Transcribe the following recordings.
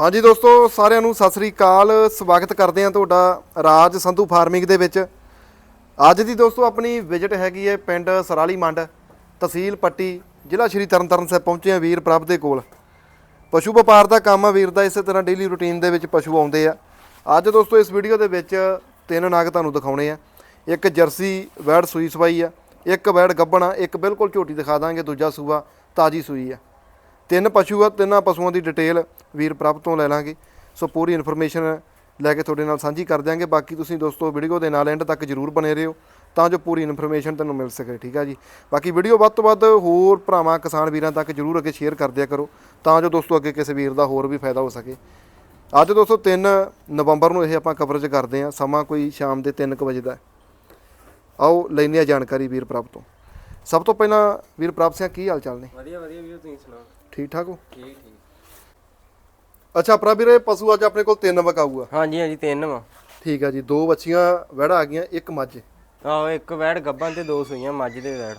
ਹਾਂਜੀ ਦੋਸਤੋ, ਸਾਰਿਆਂ ਨੂੰ ਸਤਿ ਸ੍ਰੀ ਅਕਾਲ। ਸਵਾਗਤ ਕਰਦੇ ਹਾਂ ਤੁਹਾਡਾ ਰਾਜ ਸੰਧੂ ਫਾਰਮਿੰਗ ਦੇ ਵਿੱਚ। ਅੱਜ ਦੀ ਦੋਸਤੋ, ਆਪਣੀ ਵਿਜ਼ਿਟ ਹੈਗੀ ਹੈ ਪਿੰਡ ਸਰਾਲੀ ਮੰਡ, ਤਹਿਸੀਲ ਪੱਟੀ, ਜ਼ਿਲ੍ਹਾ ਸ਼੍ਰੀ ਤਰਨਤਾਰਨ ਸਾਹਿਬ ਪਹੁੰਚੇ ਹਾਂ ਵੀਰ ਪ੍ਰਭ ਦੇ ਕੋਲ। ਪਸ਼ੂ ਵਪਾਰ ਦਾ ਕੰਮ ਆ ਵੀਰ ਦਾ, ਇਸੇ ਤਰ੍ਹਾਂ ਡੇਲੀ ਰੁਟੀਨ ਦੇ ਵਿੱਚ ਪਸ਼ੂ ਆਉਂਦੇ ਆ। ਅੱਜ ਦੋਸਤੋ, ਇਸ ਵੀਡੀਓ ਦੇ ਵਿੱਚ ਤਿੰਨ ਨਾਗ ਤੁਹਾਨੂੰ ਦਿਖਾਉਣੇ ਆ। ਇੱਕ ਜਰਸੀ ਵੈੜ ਸੂਈ ਸਵਾਈ ਆ, ਇੱਕ ਵੈੜ ਗੱਬਣ, ਇੱਕ ਬਿਲਕੁਲ ਝੋਟੀ ਦਿਖਾ ਦਾਂਗੇ, ਦੂਜਾ ਸੂਆ ਤਾਜੀ ਸੂਈ ਆ। ਤਿੰਨ ਪਸ਼ੂ ਆ, ਤਿੰਨਾਂ ਪਸ਼ੂਆਂ ਦੀ ਡਿਟੇਲ ਵੀਰ ਪ੍ਰਭ ਤੋਂ ਲੈ ਲਾਂਗੇ। ਸੋ ਪੂਰੀ ਇਨਫੋਰਮੇਸ਼ਨ ਲੈ ਕੇ ਤੁਹਾਡੇ ਨਾਲ ਸਾਂਝੀ ਕਰ ਦਿਆਂਗੇ। ਬਾਕੀ ਤੁਸੀਂ ਦੋਸਤੋ ਵੀਡੀਓ ਦੇ ਨਾਲ ਐਂਡ ਤੱਕ ਜਰੂਰ ਬਨੇ ਰਹੋ, ਤਾਂ ਜੋ ਪੂਰੀ ਇਨਫੋਰਮੇਸ਼ਨ ਤੁਹਾਨੂੰ ਮਿਲ ਸਕੇ, ਠੀਕ ਆ ਜੀ? ਬਾਕੀ ਵੀਡੀਓ ਵੱਧ ਤੋਂ ਵੱਧ ਹੋਰ ਭਰਾਵਾਂ, ਕਿਸਾਨ ਵੀਰਾਂ ਤੱਕ ਜਰੂਰ ਅੱਗੇ ਸ਼ੇਅਰ ਕਰ ਦਿਆ ਕਰੋ, ਤਾਂ ਜੋ ਦੋਸਤੋ ਅੱਗੇ ਕਿਸੇ ਵੀਰ ਦਾ ਹੋਰ ਵੀ ਫਾਇਦਾ ਹੋ ਸਕੇ। ਅੱਜ ਦੋਸਤੋ 3 ਨਵੰਬਰ ਨੂੰ ਇਹ ਆਪਾਂ ਕਵਰੇਜ ਕਰਦੇ ਹਾਂ, ਸਮਾਂ ਕੋਈ ਸ਼ਾਮ ਦੇ 3:00 ਵਜੇ ਦਾ ਆਓ ਲੈਂਦੇ ਹਾਂ ਜਾਣਕਾਰੀ ਵੀਰ ਪ੍ਰਭ ਤੋਂ। ਸਭ ਤੋਂ ਪਹਿਲਾਂ ਵੀਰ ਪ੍ਰਭ ਸਿੰਘ, ਕੀ ਹਾਲ ਚਾਲ ਨੇ? ਵਧੀਆ ਵਧੀਆ ਵੀਰ, ਤੁਸੀਂ ਸੁਣਾਓ? ਠੀਕ ਠਾਕ ਹੋ? ਠੀਕ ਠੀਕ ਅੱਛਾ ਪ੍ਰਭ ਵੀਰੇ ਪਸ਼ੂ ਅੱਜ ਆਪਣੇ ਕੋਲ ਤਿੰਨ ਵਕਾਊ ਆ ਹਾਂਜੀ ਹਾਂਜੀ ਤਿੰਨ ਵਾ। ਠੀਕ ਆ ਜੀ ਦੋ ਬੱਚੀਆਂ ਵੜਾ ਆ ਗਈਆਂ ਇੱਕ ਮੱਝ। ਆਹੋ ਇੱਕ ਵੈੜ ਗੱਬਾਂ ਤੇ ਦੋ ਸੂਈਆਂ ਮੱਝ ਦੇ ਵੈੜ।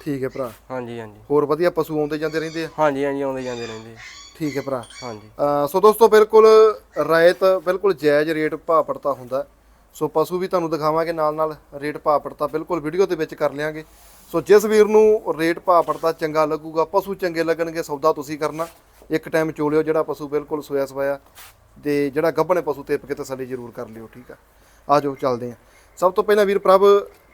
ਠੀਕ ਹੈ ਭਰਾ। ਹਾਂਜੀ ਹਾਂਜੀ। ਹੋਰ ਵਧੀਆ ਪਸ਼ੂ ਆਉਂਦੇ ਜਾਂਦੇ ਰਹਿੰਦੇ ਆ? ਹਾਂਜੀ ਹਾਂਜੀ ਆਉਂਦੇ ਜਾਂਦੇ ਰਹਿੰਦੇ ਆ। ਠੀਕ ਹੈ ਭਰਾ। ਹਾਂਜੀ। ਅਹ ਸੋ ਦੋਸਤੋ ਬਿਲਕੁਲ ਰਾਇਤ ਬਿਲਕੁਲ ਜਾਇਜ਼ ਰੇਟ ਭਾਅ ਪੜਤਾ ਹੁੰਦਾ। ਹੈ। ਸੋ ਪਸ਼ੂ ਵੀ ਤੁਹਾਨੂੰ ਦਿਖਾਵਾਂਗੇ ਨਾਲ ਨਾਲ ਰੇਟ ਭਾਅ ਪੜਤਾ ਬਿਲਕੁਲ ਵੀਡੀਓ ਦੇ ਵਿੱਚ ਕਰ ਲਿਆਂਗੇ। ਸੋ ਜਿਸ ਵੀਰ ਨੂੰ ਰੇਟ ਭਾਅ ਪੜਤਾ ਚੰਗਾ ਲੱਗੂਗਾ ਪਸ਼ੂ ਚੰਗੇ ਲੱਗਣਗੇ ਸੌਦਾ ਤੁਸੀਂ ਕਰਨਾ। ਇੱਕ ਟਾਈਮ ਚੋਲਿਓ ਜਿਹੜਾ ਪਸ਼ੂ ਬਿਲਕੁਲ ਸੋਇਆ ਸਵਾਇਆ ਤੇ ਜਿਹੜਾ ਗੱਭਣੇ ਪਸ਼ੂ ਟਿੱਪ ਕੇ ਤਸੱਲੀ ਜ਼ਰੂਰ ਕਰ ਲਿਓ ਠੀਕ ਆ? ਆਜੋ ਚੱਲਦੇ ਆ। ਸਭ ਤੋਂ ਪਹਿਲਾਂ ਵੀਰ ਪ੍ਰਭ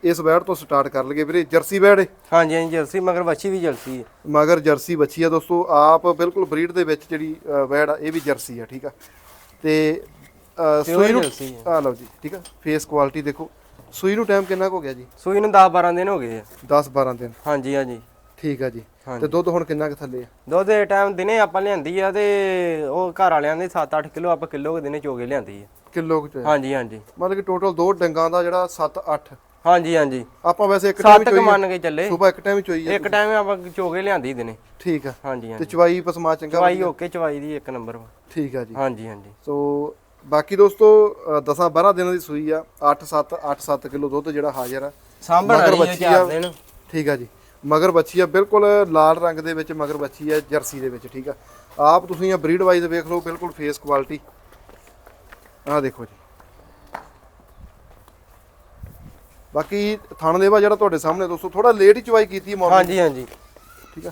ਇਸ ਵੈੜ ਤੋਂ ਸਟਾਰਟ ਕਰ ਲਈਏ ਵੀਰੇ। ਜਰਸੀ ਵੈੜ ਏ। ਹਾਂਜੀ ਹਾਂਜੀ ਜਰਸੀ ਮਗਰ ਵੱਛੀ ਵੀ ਜਰਸੀ ਹੈ ਮਗਰ ਜਰਸੀ ਬੱਚੀ ਆ ਦੋਸਤੋ ਆਪ ਬਿਲਕੁਲ ਬਰੀਡ ਦੇ ਵਿੱਚ ਜਿਹੜੀ ਵੈੜ ਆ ਇਹ ਵੀ ਜਰਸੀ ਆ ਠੀਕ ਆ? ਤੇ ਸੂਈ ਨੂੰ ਆ। ਲਓ ਜੀ ਠੀਕ ਆ? ਫੇਸ ਕੁਆਲਿਟੀ ਦੇਖੋ। ਸੂਈ ਨੂੰ ਟਾਈਮ ਕਿੰਨਾ ਕੁ ਹੋ ਗਿਆ ਜੀ? ਸੂਈ ਨੂੰ 10 12 ਦਿਨ ਹੋ ਗਏ ਆ। 10 12 ਦਿਨ। ਹਾਂਜੀ ਹਾਂਜੀ। ਠੀਕ ਆ ਜੀ। ਤੇ ਦੁੱਧ ਹੁਣ ਕਿੰਨਾ ਕੁ ਥੱਲੇ ਆ? ਦੁੱਧ ਦੇ ਟਾਈਮ ਦਿਨੇ ਆਪਾਂ ਲਿਆਂਦੀ ਆ ਤੇ ਉਹ ਘਰ ਵਾਲਿਆਂ ਦੇ 7-8 ਕਿਲੋ ਆਪਾਂ ਕਿਲੋ ਦਿਨੇ ਚੋਗੇ ਲਿਆਂਦੀ ਆ। ਕਿਲੋ ਕੁ ਚ। ਹਾਂਜੀ ਹਾਂਜੀ। ਮਤਲਬ ਕਿ ਟੋਟਲ ਦੋ ਡੰਗਾਂ ਦਾ ਜਿਹੜਾ 7 8 ਹਾਂਜੀ ਹਾਂਜੀ। ਆਪਾਂ ਵੈਸੇ ਇੱਕ ਟਾਈਮ 7 ਕ ਮੰਨ ਕੇ ਚੱਲੇ। ਸਵੇਰ ਇੱਕ ਟਾਈਮ ਚੋਈ ਆ ਇੱਕ ਟਾਈਮ ਆਪਾਂ ਚੋਗੇ ਲਿਆਂਦੀ ਦਿਨੇ। ਠੀਕ ਆ। ਹਾਂਜੀ ਤੇ ਹਾਂਜੀ ਚਵਾਈ ਪਸਮਾ ਚੰਗਾ ਚਵਾਈ ਓਕੇ ਚਵਾਈ ਦੀ ਇੱਕ ਨੰਬਰ ਠੀਕ ਆ ਜੀ। ਹਾਂਜੀ ਹਾਂਜੀ। ਸੋ ਬਾਕੀ ਦੋਸਤੋ 10 12 ਦਿਨਾਂ ਦੀ ਸੂਈ ਆ। 8 7 8 7 ਕਿਲੋ ਦੁੱਧ ਜਿਹੜਾ ਹਾਜ਼ਰ ਆ। ਸਾਂਭਣ ਮਗਰ ਆ ਬੱਚੀ ਆ। ਚਾਰ ਦਿਨ। ਠੀਕ ਆ ਜੀ। ਮਗਰ ਬੱਚੀ ਆ ਬਿਲਕੁਲ ਲਾਲ ਰੰਗ ਦੇ ਵਿੱਚ ਮਗਰ ਬੱਚੀ ਆ ਜਰਸੀ ਦੇ ਵਿੱਚ ਠੀਕ ਆ। ਆਪ ਤੁਸੀਂ ਆ ਬਰੀਡ ਵਾਈਜ਼ ਵੇਖ ਲਓ ਬਿਲਕੁਲ ਫੇਸ ਕੁਆਲਿਟੀ ਆਹ ਦੇਖੋ ਜੀ। ਬਾਕੀ ਥਣ ਦੇਵਾ ਜਿਹੜਾ ਤੁਹਾਡੇ ਸਾਹਮਣੇ ਦੋਸਤੋ ਥੋੜਾ ਲੇਟ ਹੀ ਚਵਾਈ ਕੀਤੀ ਮਾਰਨਿੰਗ ਹਾਂਜੀ ਹਾਂਜੀ। ਠੀਕ ਆ।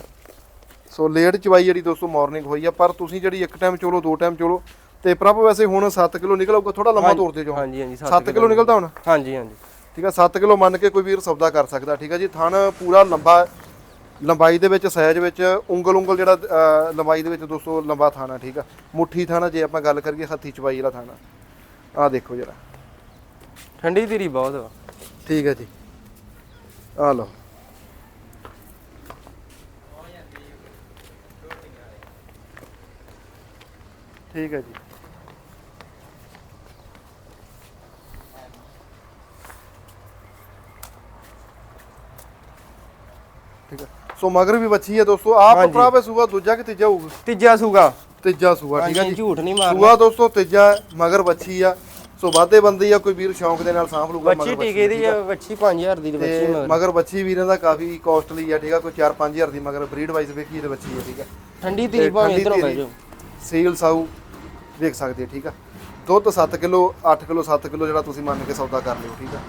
ਸੋ ਲੇਟ ਚਵਾਈ ਜਿਹੜੀ ਦੋਸਤੋ ਮਾਰਨਿੰਗ ਹੋਈ ਆ ਪਰ ਤੁਸੀਂ ਜਿਹੜੀ ਇੱਕ ਟਾਈਮ ਚੋਲੋ ਦੋ ਟਾਈਮ ਚੋਲੋ ਤੇ ਪ੍ਰਭ ਵੈਸੇ ਹੁਣ 7 ਕਿਲੋ ਨਿਕਲ ਆਊਗਾ ਥੋੜਾ ਲੰਮਾ ਤੋਰਦੇ ਜੋ ਹਾਂਜੀ ਹਾਂਜੀ 7 ਕਿਲੋ ਨਿਕਲਦਾ ਹੁਣ? ਹਾਂਜੀ ਹਾਂਜੀ। ਠੀਕ ਆ 7 ਕਿਲੋ ਮੰਨ ਕੇ ਕੋਈ ਵੀਰ ਸੌਦਾ ਕਰ ਸਕਦਾ ਠੀਕ ਆ ਜੀ। ਥਣ ਪੂਰਾ ਲੰਬਾ। ਲੰਬਾਈ ਦੇ ਵਿੱਚ ਸਾਈਜ਼ ਵਿੱਚ ਉਂਗਲ ਉਂਗਲ ਜਿਹੜਾ ਲੰਬਾਈ ਦੇ ਵਿੱਚ ਦੋਸਤੋ ਲੰਬਾ ਥਾਣਾ ਠੀਕ ਆ। ਮੁੱਠੀ ਥਾਣਾ ਜੇ ਆਪਾਂ ਗੱਲ ਕਰੀਏ ਹੱਥੀ ਚਵਾਈ ਵਾਲਾ ਥਾਣਾ। ਆਹ ਦੇਖੋ ਜਰਾ। ਠੰਡੀ ਧੀਰੀ ਬਹੁਤ ਵਾ। ਠੀਕ ਹੈ ਜੀ। ਆ ਲਓ। ਠੀਕ ਹੈ ਜੀ। ਠੀਕ ਹੈ। ਸੋ ਮਗਰ ਵੀ ਬੱਚੀ ਹੈ ਦੋਸਤੋ ਆਪ ਹਾਂਜੀ। ਭਰਾਵੇ ਸੂਆ ਦੂਜਾ ਕਿ ਤੀਜਾ ਹੋਊਗਾ ਤੀਜਾ ਸੂਗਾ। ਤੀਜਾ ਸੂਆ ਠੀਕ ਹੈ ਹਾਂਜੀ ਜੀ। ਝੂਠ ਨਹੀਂ ਮਾਰਨਾ। ਸੂਆ ਦੋਸਤੋ ਤੀਜਾ ਮਗਰ ਬੱਚੀ ਆ। ਸੋ ਵਾਧੇ ਬੰਦੀ ਆ ਕੋਈ ਵੀਰ ਸ਼ੌਂਕ ਦੇ ਨਾਲ ਸਾਂਭ ਲੂਗਾ ਬੱਚੀ ਟੀਕੇ ਦੀ ਆ ਬੱਚੀ 5000 ਦੀ ਤੇ ਬੱਚੀ ਤੇ ਮਗਰ। ਮਗਰ ਬੱਚੀ ਵੀਰਾਂ ਦਾ ਕਾਫੀ ਕਾਸਟਲੀ ਆ ਠੀਕ ਆ ਕੋਈ 4-5000 ਦੀ ਮਗਰ ਬਰੀਡ ਵਾਈਜ਼ ਵੇਖੀਏ ਤੇ ਬੱਚੀ ਆ ਠੀਕ ਆ। ਠੰਡੀ ਧੀਰੀ ਭਾਵੇਂ ਠੰਡੀ ਇਧਰੋਂ ਬਹਿ ਧੀਰੀ। ਜਾਓ। ਸੀਲ ਸਾਊ ਵੇਖ ਸਕਦੇ ਆ ਠੀਕ ਆ। ਦੁੱਧ 7 ਕਿਲੋ 8 ਕਿਲੋ 7 ਕਿਲੋ ਜਿਹੜਾ ਤੁਸੀਂ ਮੰਨ ਕੇ ਸੌਦਾ ਕਰ ਲਿਓ ਠੀਕ ਆ।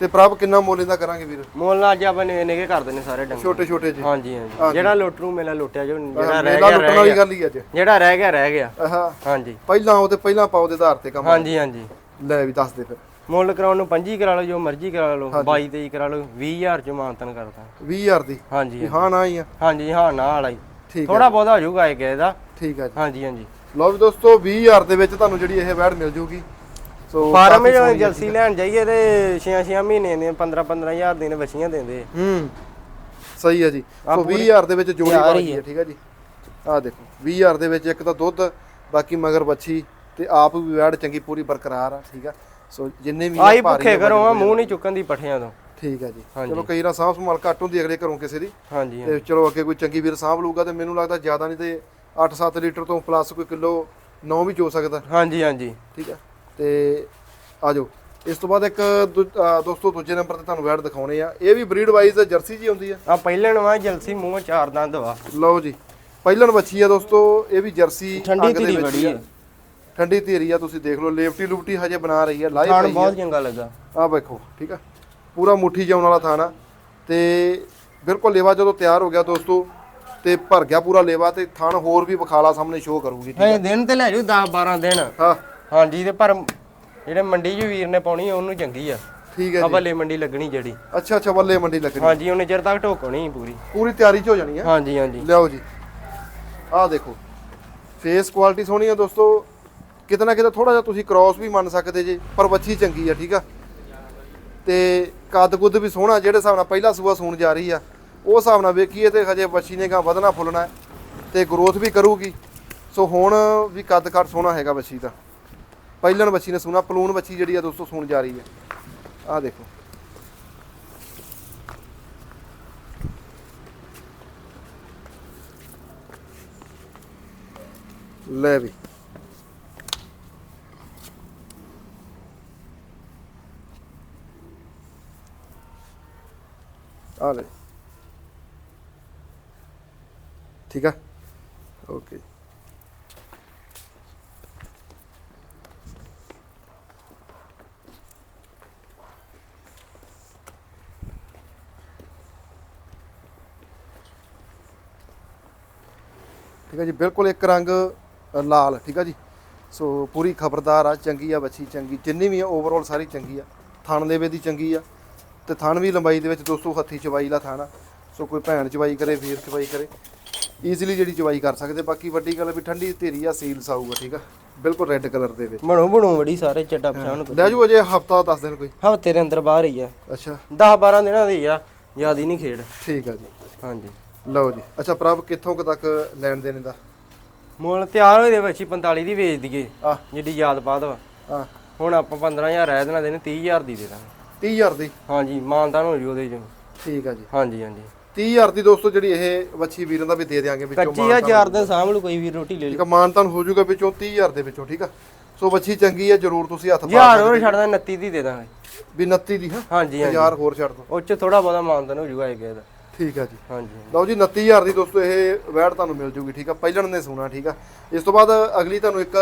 ਤੇ ਪ੍ਰਭ ਕਿੰਨਾ ਮੁੱਲ ਇਹਦਾ ਕਰਾਂਗੇ ਵੀਰ? ਮੁੱਲ ਨਾਲ ਅੱਜ ਆਪਾਂ ਨੇ ਨਿਗੇ ਕਰ ਦਿੰਦੇ ਸਾਰੇ ਡੰਗਰ। ਛੋਟੇ ਛੋਟੇ ਜੀ। ਹਾਂਜੀ ਹਾਂਜੀ। ਜਿਹੜਾ ਲੁੱਟ ਰੂ ਮੇਲਾ ਲੁੱਟਿਆ ਜੋ ਜਿਹੜਾ ਰਹਿ ਗਿਆ ਲੁੱਟਣ ਵਾਲੀ ਗੱਲ ਹੀ ਅੱਜ। ਜਿਹੜਾ ਰਹਿ ਗਿਆ ਰਹਿ ਗਿਆ। ਹਾਂਜੀ। ਪਹਿਲਾਂ ਉਹ ਤੇ ਪਹਿਲਾਂ ਪਾਓ ਦੇ ਆਧਾਰ ਤੇ ਕੰਮ ਹਾਂਜੀ ਹਾਂਜੀ। ਲੈ ਵੀ ਦੱਸ ਦੇ ਫਿਰ। ਮੁੱਲ ਕਰਾਉਣ ਨੂੰ 25 ਕਰਾ ਲਓ ਜੋ ਮਰਜ਼ੀ ਕਰਾ ਲਓ 22 23 ਕਰਾ ਲਓ 20000 ਚ ਮਾਨਤਨ ਕਰਦਾ 20000 ਦੀ? ਹਾਂਜੀ ਹਾਂ ਨਾ ਹੀ ਆ। ਹਾਂਜੀ ਹਾਂ ਨਾ ਵਾਲਾ ਹੀ। ਠੀਕ ਥੋੜਾ ਬਹੁਤਾ ਹੋ ਜਾਊਗਾ ਇੱਕ ਇਹਦਾ ਠੀਕ ਆ ਜੀ। ਹਾਂਜੀ ਹਾਂਜੀ। ਲਓ ਵੀ ਦੋਸਤੋ 20000 ਦੇ ਵਿੱਚ ਤੁਹਾਨੂੰ ਜਿਹੜੀ ਇਹ ਵੈੜ ਮਿਲ ਜੂਗੀ। ਸੋ ਫਾਰਮ ਵਿੱਚ ਆ। ਜਲਸੀ ਲੈਣ ਜਾਈਏ ਤੇ 6-6 ਮਹੀਨੇ ਦੀਆਂ 15-15000 ਦੀਆਂ ਬੱਚੀਆਂ ਦਿੰਦੇ। ਆ। ਹੂੰ। ਸਹੀ ਹੈ ਜੀ। ਸੋ 20000 ਦੇ ਵਿੱਚ ਜੋੜੀ ਤਿਆਰ ਬਣ ਹੀ ਗਈ ਹੈ। ਠੀਕ ਹੈ ਜੀ। ਆਹ ਦੇਖੋ 20000 ਦੇ ਵਿੱਚ ਇੱਕ ਤਾਂ ਦੁੱਧ ਬਾਕੀ ਮਗਰ ਬੱਚੀ ਤੇ ਆਪ ਵੀ ਵੈੜ ਚੰਗੀ ਪੂਰੀ ਬਰਕਰਾਰ ਆ ਠੀਕ ਆ। ਸੋ ਜਿੰਨੇ ਵੀ ਆ ਆਈ ਭੁੱਖੇ ਆ, ਕਰੋ ਆ ਮੂੰਹ ਨਹੀਂ ਚੁੱਕਣ ਦੀ ਪੱਠਿਆਂ ਤੋਂ। ਠੀਕ ਹੈ ਜੀ। ਚਲੋ ਕਈ ਰਾਂ ਸਾਂਭ ਸੰਭਾਲ ਘੱਟ ਹੁੰਦੀ ਅਗਲੇ ਘਰੋਂ ਕਿਸੇ ਦੀ। ਹਾਂਜੀ ਤੇ ਚਲੋ ਅੱਗੇ ਕੋਈ ਚੰਗੀ ਵੀਰ ਸਾਂਭ ਲੂਗਾ ਤੇ ਮੈਨੂੰ ਲੱਗਦਾ ਜ਼ਿਆਦਾ ਨਹੀਂ ਤੇ 8-7 ਲੀਟਰ ਤੋਂ ਪਲੱਸ ਕੋਈ ਕਿਲੋ 9 ਵੀ ਚੋ ਸਕਦਾ। ਹਾਂਜੀ ਹਾਂਜੀ। ਠੀਕ ਆ। ਤੇ ਆਜੋ ਇਸ ਤੋਂ ਬਾਅਦ ਇੱਕ ਦੋਸਤੋ ਦੂਜੇ ਨੰਬਰ ਤੇ ਤੁਹਾਨੂੰ ਵੈੜ ਦਿਖਾਉਣੇ ਆ। ਇਹ ਵੀ ਬਰੀਡ ਵਾਈਜ਼ ਜਰਸੀ ਜੀ ਹੁੰਦੀ ਆ। ਆ ਪਹਿਲੇ ਨਵਾਂ ਜਲਸੀ ਮੂੰਹ ਚਾਰ ਦੰਦ ਵਾ। ਲਓ ਜੀ ਪਹਿਲਣ ਬੱਚੀ ਆ ਦੋਸਤੋ ਇਹ ਵੀ ਜਰਸੀ ਠੰਡੀ ਧੀਰੀ ਬੜੀ ਆ। ਠੰਡੀ ਧੀਰੀ ਆ ਤੁਸੀਂ ਦੇਖ ਲਓ ਲੇਫਟੀ ਲੁਫਟੀ ਹਜੇ ਬਣਾ ਰਹੀ ਆ ਲਾਈ ਖਾਣ ਪਈ ਬਹੁਤ ਚੰਗਾ ਲੱਗਾ। ਆ ਵੇਖੋ ਠੀਕ ਆ? ਪੂਰਾ ਮੁੱਠੀ ਜਾਉਣ ਵਾਲਾ ਥਾਣਾ ਤੇ ਬਿਲਕੁਲ ਲੇਵਾ ਜਦੋਂ ਤਿਆਰ ਹੋ ਗਿਆ ਦੋਸਤੋ ਤੇ ਭਰ ਗਿਆ ਪੂਰਾ ਲੇਵਾ ਤੇ ਥਣ ਹੋਰ ਵੀ ਵਿਖਾਲਾ ਸਾਹਮਣੇ ਸ਼ੋਅ ਕਰੂਗੀ ਠੀਕ ਹੈ ਦਿਨ ਤੇ ਲੈ ਜੂ 10 12 ਦਿਨ। ਹਾਂ। ਹਾਂਜੀ ਤੇ ਪਰ ਜਿਹੜੇ ਮੰਡੀ 'ਚ ਵੀਰ ਨੇ ਪਾਉਣੀ ਉਹਨੂੰ ਚੰਗੀ ਆ। ਠੀਕ ਹੈ ਆ ਜੀ। ਬੱਲੇ ਮੰਡੀ ਲੱਗਣੀ ਜਿਹੜੀ। ਅੱਛਾ ਅੱਛਾ ਵੱਲੇ ਮੰਡੀ ਲੱਗਣੀ। ਹਾਂਜੀ ਉਹਨੇ ਚਿਰ ਤੱਕ ਢੋਕਣੀ ਪੂਰੀ। ਪੂਰੀ ਤਿਆਰੀ 'ਚ ਹੋ ਜਾਣੀ ਹੈ ਹਾਂਜੀ ਹਾਂਜੀ। ਲਿਆਓ ਜੀ। ਆਹ ਦੇਖੋ ਫੇਸ ਕੁਆਲਿਟੀ ਸੋਹਣੀ ਆ ਦੋਸਤੋ। ਕਿਤਨਾ ਕਿਤੇ ਥੋੜਾ ਜਿਹਾ ਤੁਸੀਂ ਕ੍ਰਾਸ ਵੀ ਮੰਨ ਸਕਦੇ ਜੇ ਪਰ ਵੱਛੀ ਚੰਗੀ ਆ ਠੀਕ ਆ? ਤੇ ਕੱਦ ਕੁੱਦ ਵੀ ਸੋਹਣਾ ਜਿਹੜੇ ਹਿਸਾਬ ਨਾਲ ਪਹਿਲਾ ਸੂਆ ਸੂਣ ਜਾ ਰਹੀ ਆ ਉਹ ਹਿਸਾਬ ਨਾਲ ਵੇਖੀਏ ਤੇ ਹਜੇ ਵੱਛੀ ਨੇ ਗਾ ਵਧਣਾ ਫੁੱਲਣਾ ਹੈ ਤੇ ਗਰੋਥ ਵੀ ਕਰੂਗੀ। ਸੋ ਹੁਣ ਵੀ ਕੱਦ ਕੱਟ ਸੋਹਣਾ ਹੈਗਾ ਵੱਛੀ ਦਾ। ਪਹਿਲਣ ਬੱਚੀ ਨੇ ਸੋਹਣਾ ਪਲੂਣ ਬੱਚੀ ਜਿਹੜੀ ਆ ਦੋਸਤੋ ਸੂਣ ਜਾ ਰਹੀ ਹੈ। ਆਹ ਦੇਖੋ। ਲੈ ਵੀ। ਆ ਲੈ। ਠੀਕ ਆ? ਓਕੇ। ਠੀਕ ਹੈ ਜੀ ਬਿਲਕੁਲ ਇੱਕ ਰੰਗ ਲਾਲ ਠੀਕ ਆ ਜੀ। ਸੋ ਪੂਰੀ ਖਬਰਦਾਰ ਆ ਚੰਗੀ ਆ ਬੱਚੀ ਚੰਗੀ। ਜਿੰਨੀ ਵੀ ਆ ਓਵਰਆਲ ਸਾਰੀ ਚੰਗੀ ਆ। ਥਣ ਦੇਵੇ ਦੀ ਚੰਗੀ ਆ। ਤੇ ਥਣ ਵੀ ਲੰਬਾਈ ਦੇ ਵਿੱਚ ਦੋਸਤੋ ਹੱਥੀ ਚਵਾਈ ਲਾ ਥਾਣਾ ਸੋ ਕੋਈ ਭੈਣ ਚਵਾਈ ਕਰੇ ਵੀਰ ਚਵਾਈ ਕਰੇ। ਈਜ਼ੀਲੀ ਜਿਹੜੀ ਚਵਾਈ ਕਰ ਸਕਦੇ। ਬਾਕੀ ਵੱਡੀ ਗੱਲ ਆ ਵੀ ਠੰਡੀ ਧੀਰੀ ਆ ਸੀਲ ਸਾਊਗਾ ਠੀਕ ਆ। ਬਿਲਕੁਲ ਰੈੱਡ ਕਲਰ ਦੇ ਵਿੱਚ। ਬਣੋ ਬਣੋ ਬੜੀ ਸਾਰੇ ਚੱਟਾ ਪਛਾਣ ਲੈ ਜੂ ਅਜੇ ਹਫਤਾ 10 ਦਿਨ ਕੋਈ। ਹਫ਼ਤੇ ਦੇ ਅੰਦਰ ਬਾਹਰ ਹੀ ਆ। ਅੱਛਾ। 10 12 ਦਿਨਾਂ ਦੀ ਆ ਜਿਆਦੀ ਨਹੀਂ ਖੇਡ। ਠੀਕ ਆ ਜੀ। ਹਾਂਜੀ। ਲਓ ਜੀ। ਅੱਛਾ ਪ੍ਰਭ ਕਿੱਥੋਂ ਕੁ ਤੱਕ ਲੈਣ ਦੇਣ ਦਾ? ਮੁੱਲ ਤਿਆਰ ਹੋਏ ਦੇ ਵਿੱਚ ਹੀ 45 ਦੀ ਵੇਚ ਦਈਏ ਆ ਜਿੱਡੀ ਯਾਦ ਬਾਦ ਵਾ। ਆ ਹੁਣ ਆਪਾਂ 15000 ਰਹਿ ਦੇਣਾ ਦੇਣੇ 30000 ਦੀ ਦੇ ਦਾਂਗੇ। 30000 ਦੀ? ਹਾਂਜੀ ਮਾਨਦਾਨ ਹੋ ਜੂ ਉਹਦੇ ਚ। ਠੀਕ ਆ ਜੀ। ਹਾਂਜੀ ਹਾਂਜੀ। 30000 ਦੀ ਦੋਸਤੋ ਜਿਹੜੀ ਇਹ ਵੱਛੀ ਵੀਰਾਂ ਦਾ ਵੀ ਦੇ ਦਿਆਂਗੇ ਵਿੱਚੋਂ ਕੱਚੀ ਆ ਚਾਰ ਦਿਨ ਸਾਂਭ ਲੂ ਕੋਈ ਵੀ ਰੋਟੀ ਲੈ ਠੀਕ ਲੂ ਆ ਮਾਨਤਨ ਹੋ ਜਾਊਗਾ ਵਿੱਚੋਂ 30000 ਦੇ ਵਿੱਚੋਂ ਠੀਕ ਆ। ਸੋ ਵੱਛੀ ਚੰਗੀ ਆ ਜਰੂਰ ਤੁਸੀਂ ਹੱਥ ਪਾ ਯਾਰ ਹੋਰ ਛੱਡਦਾ 29 ਦੀ ਦੇ ਦਾਂਗੇ। ਵੀ 29 ਦੀ ਹਾਂ। ਹਾਂਜੀ ਹਾਂਜੀ। 1000 ਹੋਰ ਛੱਡ ਦੋ। ਉਹ ਚ ਥੋੜਾ ਬਹੁਤਾ ਮਾਨਦਾਨ ਹੋ ਜੂਗਾ ਇਹ ਦਾ ਠੀਕ ਆ ਜੀ। ਹਾਂਜੀ ਲਓ ਜੀ 29000 ਦੀ ਦੋਸਤੋ ਇਹ ਵੈੜ ਤੁਹਾਨੂੰ ਮਿਲ ਜੂਗੀ ਠੀਕ ਆ? ਪਹਿਲਣ ਨੇ ਸੁਣਾ ਠੀਕ ਆ? ਇਸ ਤੋਂ ਬਾਅਦ ਅਗਲੀ ਤੁਹਾਨੂੰ ਇੱਕ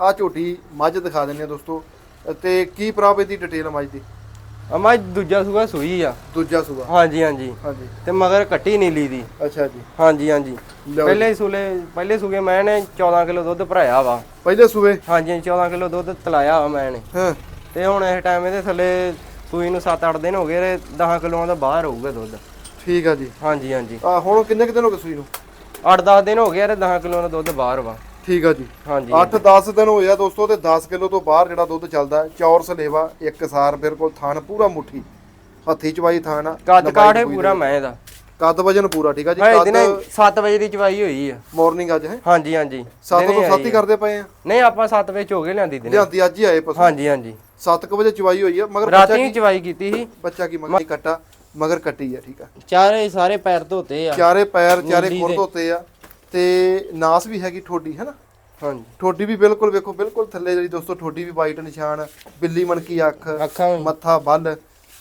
ਆ ਝੋਟੀ ਮੱਝ ਦਿਖਾ ਦਿੰਨੇ ਆ ਦੋਸਤੋ। ਤੇ ਕੀ ਪ੍ਰਾਪ ਦੀ ਡਿਟੇਲ ਮੱਝ ਦੀ? ਅਮਾ ਦੂਜਾ ਸੂਆ ਸੂਈ ਆ। ਦੂਜਾ ਸੂਆ। ਹਾਂਜੀ ਹਾਂਜੀ। ਹਾਂਜੀ। ਤੇ ਮਗਰ ਕੱਟੀ ਨੀਲੀ ਦੀ ਅੱਛਾ ਜੀ। ਹਾਂਜੀ ਹਾਂਜੀ। ਪਹਿਲੇ ਸੂਲੇ ਪਹਿਲੇ ਸੂਗੇ ਮੈਂ ਨੇ 14 ਕਿਲੋ ਦੁੱਧ ਭਰਾਇਆ ਵਾ। ਪਹਿਲੇ ਸੂਏ? ਹਾਂਜੀ 14 ਕਿਲੋ ਦੁੱਧ ਤਲਾਇਆ ਵਾ ਮੈਂ ਨੇ। ਹਾਂ। ਤੇ ਹੁਣ ਇਸ ਟਾਈਮ ਇਹਦੇ ਥੱਲੇ ਸੂਈ ਨੂੰ 7-8 ਦਿਨ ਹੋ ਗਏ ਤੇ 10 ਕਿਲੋਆਂ ਦਾ ਬਾਹਰ ਹੋਊਗਾ ਦੁੱਧ। ਠੀਕ ਆ ਜੀ। ਹਾਂਜੀ ਹਾਂਜੀ। ਆ ਹੁਣ ਕਿੰਨੇ ਕੁ ਦਿਨ ਹੋ ਗਏ ਸੂਈ ਨੂੰ? 8-10 ਦਿਨ ਹੋ ਗਏ ਤੇ 10 ਕਿਲੋਆਂ ਦਾ ਦੁੱਧ ਬਾਹਰ ਵਾ। ਠੀਕ ਆ ਜੀ। ਹਾਂਜੀ 8-10 ਦਿਨ ਹੋਏ ਆ ਦੋਸਤੋ ਤੇ 10 ਕਿਲੋ ਤੋਂ ਬਾਹਰ ਜਿਹੜਾ ਦੁੱਧ ਚੱਲਦਾ ਹੈ ਚੌਰਸ ਲੇਵਾ ਇੱਕ ਸਾਰ ਬਿਲਕੁਲ ਥਣ ਪੂਰਾ ਮੁੱਠੀ। ਹੱਥੀ ਚਵਾਈ ਆ ਕੱਦ ਹੈ ਪੂਰਾ ਮੈਂ ਦਾ ਕੱਦ ਵਜਨ ਪੂਰਾ ਠੀਕ ਆ ਜੀ? ਕੱਦ ਦਿਨੇ 7 ਵਜੇ ਦੀ ਚਵਾਈ ਹੋਈ ਆ। ਮਾਰਨਿੰਗ ਅੱਜ ਹੈ? ਹਾਂਜੀ ਹਾਂਜੀ। 7 ਤੋਂ 7 ਹੀ ਕਰਦੇ ਪਏ ਆ? ਨਹੀਂ ਆਪਾਂ 7 ਵਜੇ ਹੋ ਗਏ ਲਿਆਂਦੀ ਦਿਨੇ। ਲਿਆਂਦੀ ਅੱਜ ਹੀ ਆਏ ਪਸੂ। ਹਾਂਜੀ ਹਾਂਜੀ। 7 ਵਜੇ ਚਵਾਈ ਹੋਈ ਆ ਮਗਰ ਰਾਤੀ ਚਵਾਈ ਕੀਤੀ ਸੀ। ਬੱਚਾ ਕੀ ਮਗਰ ਕੱਟਾ? ਮਗਰ ਕੱਟੀ ਆ ਠੀਕ ਆ। ਚਾਰੇ ਸਾਰੇ ਪੈਰ ਧੋਤੇ ਆ। ਚਾਰੇ ਪੈਰ ਚਾਰੇ ਖੁਰ। ਧੋਤੇ ਆ। ਤੇ ਨਾਸ ਵੀ ਹੈਗੀ ਠੋਡੀ ਹੈ ਨਾ? ਹਾਂਜੀ। ਠੋਡੀ ਵੀ ਬਿਲਕੁਲ ਵੇਖੋ ਬਿਲਕੁਲ ਥੱਲੇ ਜਿਹੜੀ ਦੋਸਤੋ ਠੋਡੀ ਵੀ ਵਾਈਟ ਨਿਸ਼ਾਨ ਬਿੱਲੀ ਮਣਕੀ ਅੱਖ। ਮੱਥਾ ਬੱਲ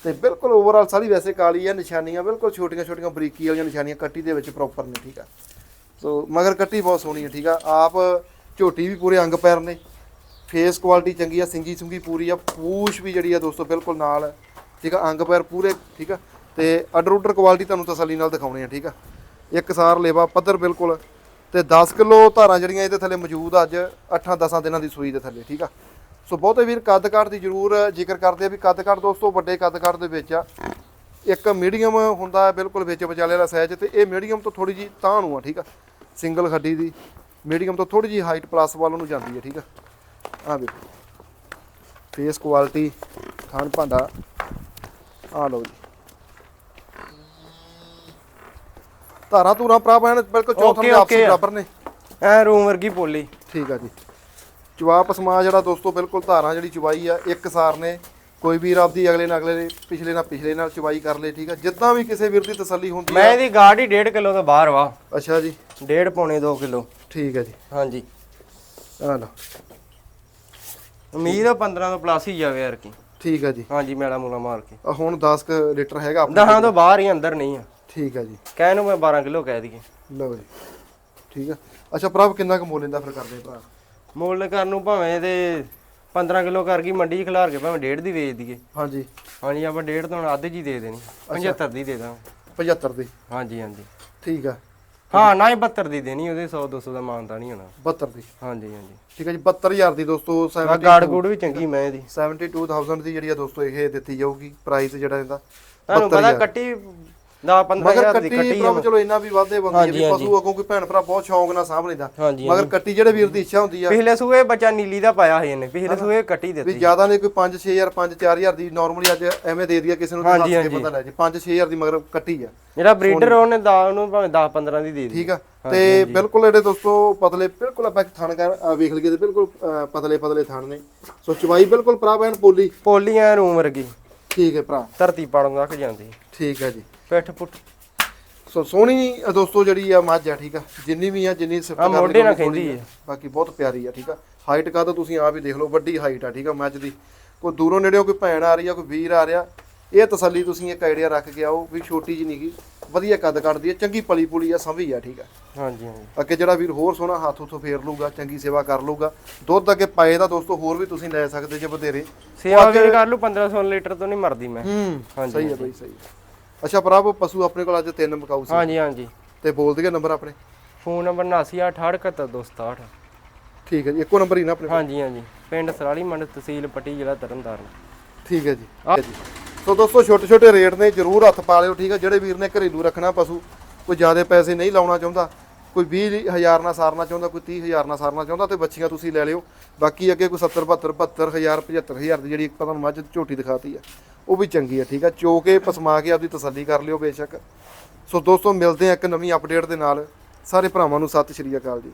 ਤੇ ਬਿਲਕੁਲ ਓਵਰਆਲ ਸਾਰੀ ਵੈਸੇ ਕਾਲੀ ਆ ਨਿਸ਼ਾਨੀਆਂ ਬਿਲਕੁਲ ਛੋਟੀਆਂ ਛੋਟੀਆਂ ਬਰੀਕੀ ਵਾਲੀਆਂ ਨਿਸ਼ਾਨੀਆਂ ਕੱਟੀ ਦੇ ਵਿੱਚ ਪ੍ਰੋਪਰ ਨੇ ਠੀਕ ਆ। ਸੋ ਮਗਰ ਕੱਟੀ ਬਹੁਤ ਸੋਹਣੀ ਹੈ ਠੀਕ ਆ। ਆਪ ਝੋਟੀ ਵੀ ਪੂਰੇ ਅੰਗ ਪੈਰ ਨੇ। ਫੇਸ ਕੁਆਲਿਟੀ ਚੰਗੀ ਆ ਸਿੰਗੀ ਸੁੰਗੀ ਪੂਰੀ ਆ ਪੂਛ ਵੀ ਜਿਹੜੀ ਆ ਦੋਸਤੋ ਬਿਲਕੁਲ ਨਾਲ ਠੀਕ ਆ। ਅੰਗ ਪੈਰ ਪੂਰੇ ਠੀਕ ਆ। ਤੇ ਅਡਰ ਉਡਰ ਕੁਆਲਿਟੀ ਤੁਹਾਨੂੰ ਤਸੱਲੀ ਨਾਲ ਦਿਖਾਉਣੀ ਆ, ਠੀਕ ਆ? ਇੱਕ ਸਾਰ ਲੇਵਾ ਪੱਧਰ ਬਿਲਕੁਲ ਤੇ 10 ਕਿਲੋ ਧਾਰਾਂ ਜਿਹੜੀਆਂ ਇਹਦੇ ਥੱਲੇ ਮੌਜੂਦ ਆ ਅੱਜ 8-10 ਦਿਨਾਂ ਦੀ ਸੂਈ ਦੇ ਥੱਲੇ, ਠੀਕ ਆ? ਸੋ ਬਹੁਤੇ ਵੀਰ ਕੱਦ ਕਾਠ ਦੀ ਜ਼ਰੂਰ ਜ਼ਿਕਰ ਕਰਦੇ ਆ ਵੀ ਕੱਦ ਕਾਠ ਦੋਸਤੋ ਵੱਡੇ ਕੱਦ ਕਾਠ ਦੇ ਵਿੱਚ ਆ। ਇੱਕ ਮੀਡੀਅਮ ਹੁੰਦਾ ਹੈ ਬਿਲਕੁਲ ਵਿੱਚ ਵਿਚਾਲੇ ਵਾਲਾ ਸਾਈਜ਼ ਤੇ ਇਹ ਮੀਡੀਅਮ ਤੋਂ ਥੋੜੀ ਜੀ ਤਾਂ ਨੂੰ ਆ, ਠੀਕ ਆ? ਸਿੰਗਲ ਖੱਡੀ ਦੀ ਮੀਡੀਅਮ ਤੋਂ ਥੋੜੀ ਜੀ ਹਾਈਟ ਪਲੱਸ ਵੱਲ ਨੂੰ ਜਾਂਦੀ ਹੈ, ਠੀਕ ਆ? ਆ ਵੇਖੋ। ਫੇਸ ਕੁਆਲਿਟੀ ਖਾਣ ਭਾਂਡਾ। ਆ ਲਓ ਜੀ। ਧਾਰਾ ਧੂਰਾ ਪ੍ਰਾਪ ਐਨ ਬਿਲਕੁਲ ਚੌਥਾ Okay, ਦੇ ਆਪਸੀ okay ਆ। ਬਰਾਬਰ ਨੇ। ਐ ਰੂਮ ਵਰਗੀ ਪੋਲੀ ਠੀਕ ਆ ਜੀ। ਚਵਾਪ ਸਮਾ ਜਿਹੜਾ ਦੋਸਤੋ ਬਿਲਕੁਲ ਧਾਰਾਂ ਜਿਹੜੀ ਚਵਾਈ ਆ ਇੱਕ ਸਾਰ ਨੇ। ਕੋਈ ਵੀਰ ਆਪਦੀ ਅਗਲੇ ਨਾਲ ਅਗਲੇ ਪਿਛਲੇ ਨਾਲ ਪਿਛਲੇ ਨਾਲ ਚਵਾਈ ਕਰ ਲੇ ਠੀਕ ਆ। ਜਿੱਦਾਂ ਵੀ ਕਿਸੇ ਵੀਰ ਦੀ ਤਸੱਲੀ ਹੁੰਦੀ ਮੈਂ ਆ ਇਹਦੀ ਗਾੜ ਹੀ 1.5 ਕਿਲੋ ਤੋਂ ਬਾਹਰ ਵਾ। ਅੱਛਾ ਜੀ। 1.5 ਪੌਣੇ 2 ਕਿਲੋ। ਠੀਕ ਹੈ ਜੀ। ਹਾਂਜੀ। ਆ ਲਓ। ਉਮੀਦ ਆ 15 ਤੋਂ ਪਲੱਸ ਹੀ ਜਾਵੇ ਯਾਰ ਕੀ। ਠੀਕ ਹੈ ਜੀ। ਹਾਂਜੀ ਮੈਲਾ ਮੂਲਾ ਮਾਰ ਕੇ। ਆ ਹੁਣ 10 ਕੁ ਲੀਟਰ ਹੈਗਾ ਆਪਣਾ ਦਹਾਂ ਤੋਂ ਬਾਹਰ ਹੀ ਅੰਦਰ ਨਹੀਂ ਆ। ਠੀਕ ਹੈ ਜੀ। ਕਹਿ ਨੂੰ ਮੈਂ 12 ਕਿਲੋ ਕਹਿ ਦਈਏ। ਲਓ ਜੀ ਠੀਕ ਆ ਅੱਛਾ ਪ੍ਰਭ ਕਿੰਨਾ ਕੁ ਮੁੱਲ ਲੈਂਦਾ ਫਿਰ ਕਰਦੇ ਭਰਾ? ਮੁੱਲ ਕਰਨ ਨੂੰ ਭਾਵੇਂ ਤੇ 15 ਕਿਲੋ ਕਰ ਗਈ ਮੰਡੀ 'ਚ ਖਿਲਾਰ ਕੇ ਭਾਵੇਂ ਡੇਢ ਦੀ ਵੇਚ ਦਈਏ। ਹਾਂਜੀ। ਹਾਂਜੀ ਆਪਾਂ ਡੇਢ ਤੋਂ ਅੱਧ ਜੀ ਦੇ ਦੇਣੀ 75 ਦੀ ਦੇ ਦਾਂ 75 ਦੀ? ਹਾਂਜੀ ਹਾਂਜੀ। ਠੀਕ ਆ ਹਾਂ ਨਾ ਹੀ 72 ਦੀ ਦੇਣੀ ਉਹਦੇ 100 200 ਦਾ ਮਾਨਤਾ ਨਹੀਂ ਹੋਣਾ। 72 ਦੀ? ਹਾਂਜੀ ਹਾਂਜੀ। ਠੀਕ ਹੈ ਜੀ 72000 ਦੀ ਦੋਸਤੋ ਆ 70 ਗਾੜ ਗੂੜ ਵੀ ਚੰਗੀ ਮੈਂ ਇਹਦੀ। 72000 ਦੀ ਜਿਹੜੀ ਆ ਦੋਸਤੋ ਇਹ ਦਿੱਤੀ ਜਾਊਗੀ ਪ੍ਰਾਈਸ ਜਿਹੜਾ ਇਹਦਾ ਤੁਹਾਨੂੰ ਪਤਾ ਕੱਟੀ 10 15000 ਮਗਰ ਦੀ ਕੱਟੀ ਆ ਚਲੋ ਇੰਨਾ ਵੀ ਵਾਧੇ ਬੰਦੀ ਵੀ ਹਾਂਜੀ, ਪਸ਼ੂ ਅੱਗੋਂ ਕੋਈ ਭੈਣ ਭਰਾ ਬਹੁਤ ਸ਼ੌਂਕ ਨਾਲ ਸਾਂਭ ਲੈਂਦਾ ਮਗਰ ਕੱਟੀ ਜਿਹੜੇ ਵੀਰ ਦੀ ਇੱਛਾ ਹੁੰਦੀ ਆ। ਪਿਛਲੇ ਸੂਏ ਬੱਚਾ ਨੀਲੀ ਦਾ ਪਾਇਆ ਸੀ ਇਹਨੇ ਪਿਛਲੇ ਸੂਏ ਕੱਟੀ ਵੀ ਦਿੱਤੀ ਜ਼ਿਆਦਾ ਨਹੀਂ ਕੋਈ 5 6000 5 4000 ਦੀ ਨਾਰਮਲੀ ਅੱਜ ਐਵੇਂ ਦੇ ਦਿਆ ਕਿਸੇ ਨੂੰ ਤਾਂ ਹੱਸ ਕੇ ਪਤਾ ਲੈ ਜੇ। 5 6000 ਦੀ ਮਗਰ ਕੱਟੀ ਆ। ਜਿਹੜਾ ਬਰੀਡਰ ਉਹਨੇ ਦਾ ਉਹਨੂੰ ਭਾਵੇਂ 10 15 ਦੀ ਦੇ ਦੇ ਠੀਕ ਆ। ਤੇ ਬਿਲਕੁਲ ਜਿਹੜੇ ਦੋਸਤੋ ਪਤਲੇ ਬਿਲਕੁਲ ਆਪਾਂ ਥਣ ਕਰ ਵੇਖ ਲਈਏ ਤੇ ਬਿਲਕੁਲ ਪਤਲੇ ਪਤਲੇ ਥਣ ਨੇ। ਸੋ ਚਵਾਈ ਬਿਲਕੁਲ ਭਰਾ ਭੈਣ ਪੋਲੀ। ਪੋਲੀਆਂ ਰੂਮ ਵਰਗੀ। ਠੀਕ ਹੈ ਭਰਾ। ਧਰਤੀ ਪਾੜਨ ਤੱਕ ਜਾਂਦੀ। ਠੀਕ ਹੈ ਜੀ। ਪਿੱਠ ਪੁੱਠ। ਸੋ ਸੋਹਣੀ ਦੋਸਤੋ ਜਿਹੜੀ ਆ ਮੱਝ ਆ ਠੀਕ ਆ। ਜਿੰਨੀ ਵੀ ਆ ਜਿੰਨੀ ਸਿਫਤ ਆ ਮੋਢੇ ਨਾਲ ਖਿੰਦੀ ਆ। ਬਾਕੀ ਬਹੁਤ ਪਿਆਰੀ ਆ ਠੀਕ ਆ। ਹਾਈਟ ਕਾ ਤਾਂ ਤੁਸੀਂ ਆਪ ਹੀ ਦੇਖ ਲਓ ਵੱਡੀ ਹਾਈਟ ਆ ਠੀਕ ਆ ਮੱਝ ਦੀ। ਕੋਈ ਦੂਰੋਂ ਨੇੜਿਓਂ ਕੋਈ ਭੈਣ ਆ ਰਹੀ ਆ ਕੋਈ ਵੀਰ ਆ ਰਿਹਾ ਇਹ ਤਸੱਲੀ ਤੁਸੀਂ ਇੱਕ ਆਈਡੀਆ ਰੱਖ ਕੇ ਆਓ ਵੀ ਛੋਟੀ ਜਿਹੀ ਨਹੀਂਗੀ ਵਧੀਆ ਕੱਦ ਕੱਢਦੀ ਆ ਚੰਗੀ ਪਲੀ ਪੁਲੀ ਆ ਸੰਭੀ ਆ ਠੀਕ ਆ। ਹਾਂਜੀ ਹਾਂਜੀ। ਅੱਗੇ ਜਿਹੜਾ ਵੀਰ ਹੋਰ ਸੋਹਣਾ ਹੱਥ ਉਥੋਂ ਫੇਰ ਲੂਗਾ ਚੰਗੀ ਸੇਵਾ ਕਰ ਲੂਗਾ ਦੁੱਧ ਅੱਗੇ ਪਾਏ ਦਾ ਦੋਸਤੋ ਹੋਰ ਵੀ ਤੁਸੀਂ ਲੈ ਸਕਦੇ ਜੇ ਬਥੇਰੇ। ਸੇਵਾ ਵੀ ਕਰ ਲੂ 1500 ਲੀਟਰ ਤੋਂ ਨਹੀਂ ਮਰਦੀ ਮੈਂ। ਹੂੰ ਹਾਂਜੀ, ਸਹੀ ਹੈ ਬਈ ਸਹੀ ਹੈ। ਅੱਛਾ ਭਰਾ ਪਸ਼ੂ ਆਪਣੇ ਕੋਲ ਅੱਜ ਤਿੰਨ ਮਕਾਊ ਸੀ। ਹਾਂਜੀ ਹਾਂਜੀ। ਤੇ ਬੋਲ ਦਈਏ ਨੰਬਰ ਆਪਣੇ। ਫੋਨ ਨੰਬਰ 7968672267 ਠੀਕ ਹੈ ਜੀ ਇੱਕੋ ਨੰਬਰ ਹੀ ਨਾ ਆਪਣੇ? ਹਾਂਜੀ ਹਾਂਜੀ। ਪਿੰਡ ਸਰਾਲੀ ਮੰਡ ਤਹਿਸੀਲ ਪੱਟੀ ਜ਼ਿਲ੍ਹਾ ਤਰਨਤਾਰਨ। ਠੀਕ ਹੈ ਜੀ ਹੈ ਜੀ। ਸੋ ਦੋਸਤੋ, ਛੋਟੇ ਛੋਟੇ ਰੇਟ ਨੇ, ਜਰੂਰ ਹੱਥ ਪਾ ਲਿਓ, ਠੀਕ ਹੈ ਜਿਹੜੇ ਵੀਰ ਨੇ ਘਰੇਲੂ ਰੱਖਣਾ ਪਸ਼ੂ, ਕੋਈ ਜ਼ਿਆਦਾ ਪੈਸੇ ਨਹੀਂ ਲਾਉਣਾ ਚਾਹੁੰਦਾ, ਕੋਈ 20000 ਨਾਲ ਸਾਰਨਾ ਚਾਹੁੰਦਾ, ਕੋਈ 30000 ਨਾਲ ਸਾਰਨਾ ਚਾਹੁੰਦਾ, ਤੇ ਬੱਚੀਆਂ ਤੁਸੀਂ ਲੈ ਲਿਓ। ਬਾਕੀ ਅੱਗੇ ਕੋਈ 70 72 72000 75000 ਦੀ ਜਿਹੜੀ ਇੱਕ ਤੁਹਾਨੂੰ ਮੱਝ ਝੋਟੀ ਦਿਖਾਤੀ ਆ, ਉਹ ਵੀ ਚੰਗੀ ਆ, ਠੀਕ ਆ? ਚੋ ਕੇ, ਪਸਮਾ ਕੇ ਆਪਦੀ ਤਸੱਲੀ ਕਰ ਲਿਓ ਬੇਸ਼ੱਕ। ਸੋ ਦੋਸਤੋ, ਮਿਲਦੇ ਆ ਇੱਕ ਨਵੀਂ ਅਪਡੇਟ ਦੇ ਨਾਲ। ਸਾਰੇ ਭਰਾਵਾਂ ਨੂੰ ਸਤਿ ਸ਼੍ਰੀ ਅਕਾਲ ਜੀ।